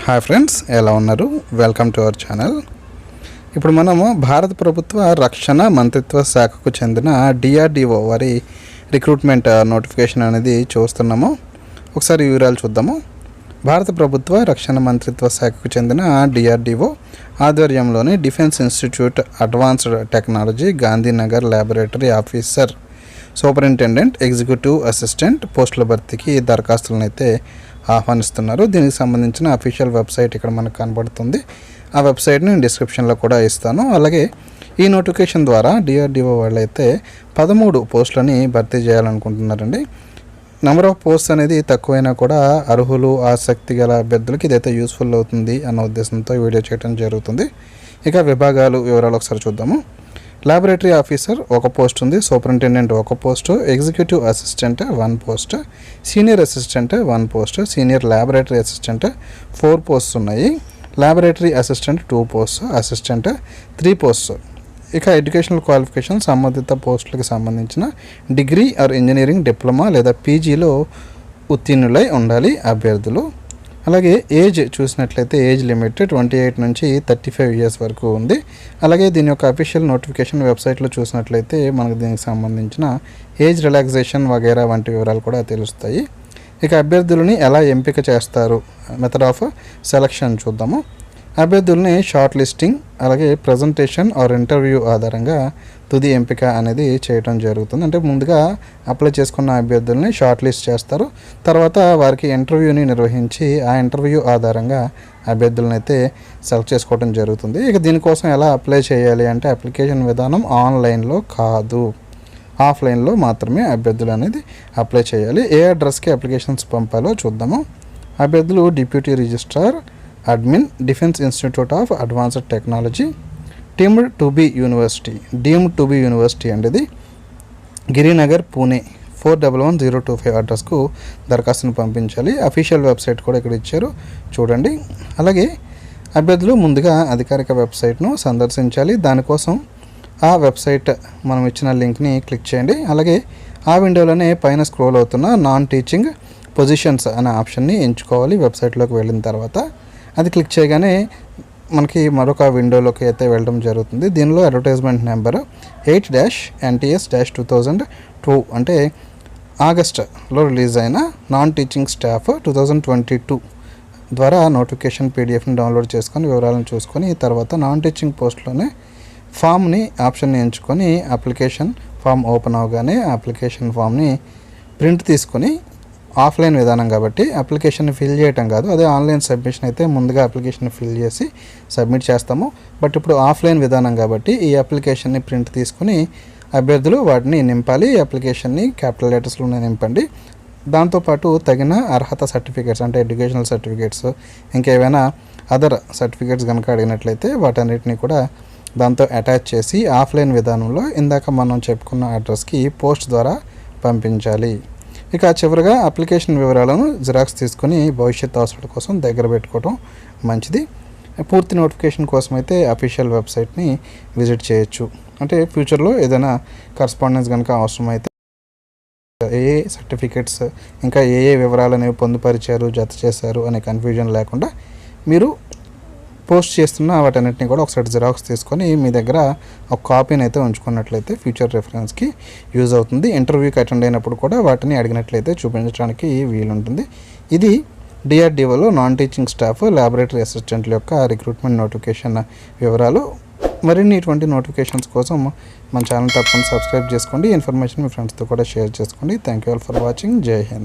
Hi friends ఎలా ఉన్నారు? Welcome to our channel ఇప్పుడు మనము భారత ప్రభుత్వ రక్షణ మంత్రిత్వ శాఖకు చెందిన డిఆర్డిఓ వారి రిక్రూట్మెంట్ నోటిఫికేషన్ uh, అనేది చూస్తున్నాము. ఒకసారి వివరాలు చూద్దాము. భారత ప్రభుత్వ రక్షణ మంత్రిత్వ శాఖకు చెందిన డిఆర్డిఓ ఆధ్వర్యంలోని defence institute advanced technology Gandhinagar laboratory officer superintendent executive assistant పోస్టుల భర్తీకి దరఖాస్తులను అయితే ఆహ్వానిస్తున్నారు. దీనికి సంబంధించిన అఫీషియల్ వెబ్సైట్ ఇక్కడ మనకు కనబడుతుంది. ఆ వెబ్సైట్ని నేను డిస్క్రిప్షన్లో కూడా ఇస్తాను. అలాగే ఈ నోటిఫికేషన్ ద్వారా డిఆర్డిఓ వాళ్ళైతే పదమూడు పోస్టులని భర్తీ చేయాలనుకుంటున్నారండి. నెంబర్ ఆఫ్ పోస్ట్ అనేది తక్కువైనా కూడా అర్హులు ఆసక్తి గల అభ్యర్థులకి ఇదైతే యూస్ఫుల్ అవుతుంది అన్న ఉద్దేశంతో వీడియో చేయడం జరుగుతుంది. ఇక విభాగాలు వివరాలు ఒకసారి చూద్దాము. లాబొరేటరీ ఆఫీసర్ ఒక పోస్ట్ ఉంది. సూపరింటెండెంట్ ఒక post executive assistant one post senior assistant one post senior laboratory assistant four posts ఉన్నాయి. Laboratory assistant two post assistant three post ఇక ఎడ్యుకేషనల్ క్వాలిఫికేషన్ సంబంధిత పోస్టులకు సంబంధించిన డిగ్రీ ఆర్ ఇంజనీరింగ్ డిప్లొమా లేదా పీజీలో ఉత్తీర్ణులై ఉండాలి అభ్యర్థులు. అలాగే ఏజ్ చూసినట్లయితే ఏజ్ లిమిట్ ట్వంటీ ఎయిట్ నుంచి థర్టీ ఫైవ్ ఇయర్స్ వరకు ఉంది. అలాగే దీని యొక్క అఫీషియల్ నోటిఫికేషన్ వెబ్సైట్లో చూసినట్లయితే మనకు దీనికి సంబంధించిన ఏజ్ రిలాక్సేషన్ వగేరా వంటి వివరాలు కూడా తెలుస్తాయి. ఇక అభ్యర్థులని ఎలా ఎంపిక చేస్తారు? మెథడ్ ఆఫ్ సెలక్షన్ చూద్దాము. అభ్యర్థుల్ని షార్ట్ లిస్టింగ్ అలాగే ప్రజెంటేషన్ ఆర్ ఇంటర్వ్యూ ఆధారంగా తుది ఎంపిక అనేది చేయడం జరుగుతుంది. అంటే ముందుగా అప్లై చేసుకున్న అభ్యర్థుల్ని షార్ట్ లిస్ట్ చేస్తారు. తర్వాత వారికి ఇంటర్వ్యూని నిర్వహించి ఆ ఇంటర్వ్యూ ఆధారంగా అభ్యర్థులను అయితే సెలెక్ట్ చేసుకోవడం జరుగుతుంది. ఇక దీనికోసం ఎలా అప్లై చేయాలి అంటే అప్లికేషన్ విధానం ఆన్లైన్లో కాదు. ఆఫ్లైన్లో మాత్రమే అభ్యర్థులు అనేది అప్లై చేయాలి. ఏ అడ్రస్కి అప్లికేషన్స్ పంపాలో చూద్దాము. అభ్యర్థులు deputy registrar admin defence institute of advanced technology deemed to be university deemed to be university ఇది Girinagar Pune four double one zero two five అడ్రస్కు దరఖాస్తును పంపించాలి. అఫీషియల్ వెబ్సైట్ కూడా ఇక్కడ ఇచ్చారు. చూడండి. అలాగే అభ్యర్థులు ముందుగా అధికారిక వెబ్సైట్ను సందర్శించాలి. దానికోసం ఆ వెబ్సైట్ మనం ఇచ్చిన లింక్ని క్లిక్ చేయండి. అలాగే ఆ విండోలోనే పైన స్క్రోల్ అవుతున్న నాన్ టీచింగ్ పొజిషన్స్ అనే ఆప్షన్ని ఎంచుకోవాలి వెబ్సైట్లోకి వెళ్ళిన తర్వాత. అది క్లిక్ చేయగానే మనకి మరొక విండోలోకి అయితే వెళ్ళడం జరుగుతుంది. దీనిలో advertisement number eight dash NTS dash two thousand two అంటే ఆగస్ట్లో రిలీజ్ అయిన non teaching staff two thousand twenty two ద్వారా నోటిఫికేషన్ పీడిఎఫ్ని డౌన్లోడ్ చేసుకొని వివరాలను చూసుకొని తర్వాత నాన్ టీచింగ్ పోస్ట్లోనే ఫామ్ని ఆప్షన్ని ఎంచుకొని అప్లికేషన్ ఫామ్ ఓపెన్ అవగానే అప్లికేషన్ ఫామ్ని ప్రింట్ తీసుకొని ఆఫ్లైన్ విధానం కాబట్టి అప్లికేషన్ ఫిల్ చేయటం కాదు. అదే ఆన్లైన్ సబ్మిషన్ అయితే ముందుగా అప్లికేషన్ ఫిల్ చేసి సబ్మిట్ చేస్తాము. బట్ ఇప్పుడు ఆఫ్లైన్ విధానం కాబట్టి ఈ అప్లికేషన్ని ప్రింట్ తీసుకుని అభ్యర్థులు వాటిని నింపాలి. ఈ అప్లికేషన్ని క్యాపిటల్ లెటర్స్లోనే నింపండి. దాంతోపాటు తగిన అర్హత సర్టిఫికేట్స్ అంటే ఎడ్యుకేషనల్ సర్టిఫికేట్స్ ఇంకేమైనా అదర్ సర్టిఫికేట్స్ కనుక అడిగినట్లయితే వాటన్నిటిని కూడా దాంతో అటాచ్ చేసి ఆఫ్లైన్ విధానంలో ఇందాక మనం చెప్పుకున్న అడ్రస్కి పోస్ట్ ద్వారా పంపించాలి. ఇక చివరిగా అప్లికేషన్ వివరాలను జిరాక్స్ తీసుకుని భవిష్యత్ అవసరాల కోసం దగ్గర పెట్టుకోవడం మంచిది. పూర్తి నోటిఫికేషన్ కోసం అయితే అఫీషియల్ వెబ్సైట్ని విజిట్ చేయొచ్చు. అంటే ఫ్యూచర్లో ఏదైనా కరస్పాండెన్స్ కనుక అవసరమైతే ఏ ఏ సర్టిఫికేట్స్ ఇంకా ఏ ఏ వివరాలు అనేవి పొందుపరిచారు జత చేశారు అనే కన్ఫ్యూజన్ లేకుండా మీరు పోస్ట్ చేస్తున్న వాటన్నిటిని కూడా ఒకసారి జిరాక్స్ తీసుకొని మీ దగ్గర ఒక కాపీని అయితే ఉంచుకున్నట్లయితే ఫ్యూచర్ రెఫరెన్స్కి యూజ్ అవుతుంది. ఇంటర్వ్యూకి అటెండ్ అయినప్పుడు కూడా వాటిని అడిగినట్లయితే చూపించడానికి వీలుంటుంది. ఇది డిఆర్డిఓలో నాన్ టీచింగ్ స్టాఫ్ ల్యాబొరేటరీ అసిస్టెంట్ల యొక్క రిక్రూట్మెంట్ నోటిఫికేషన్ వివరాలు. మరిన్ని ఇటువంటి నోటిఫికేషన్స్ కోసం మన ఛానల్ తప్పకుండా సబ్స్క్రైబ్ చేసుకోండి. ఇన్ఫర్మేషన్ మీ ఫ్రెండ్స్తో కూడా షేర్ చేసుకోండి. Thank you all for watching Jai Hind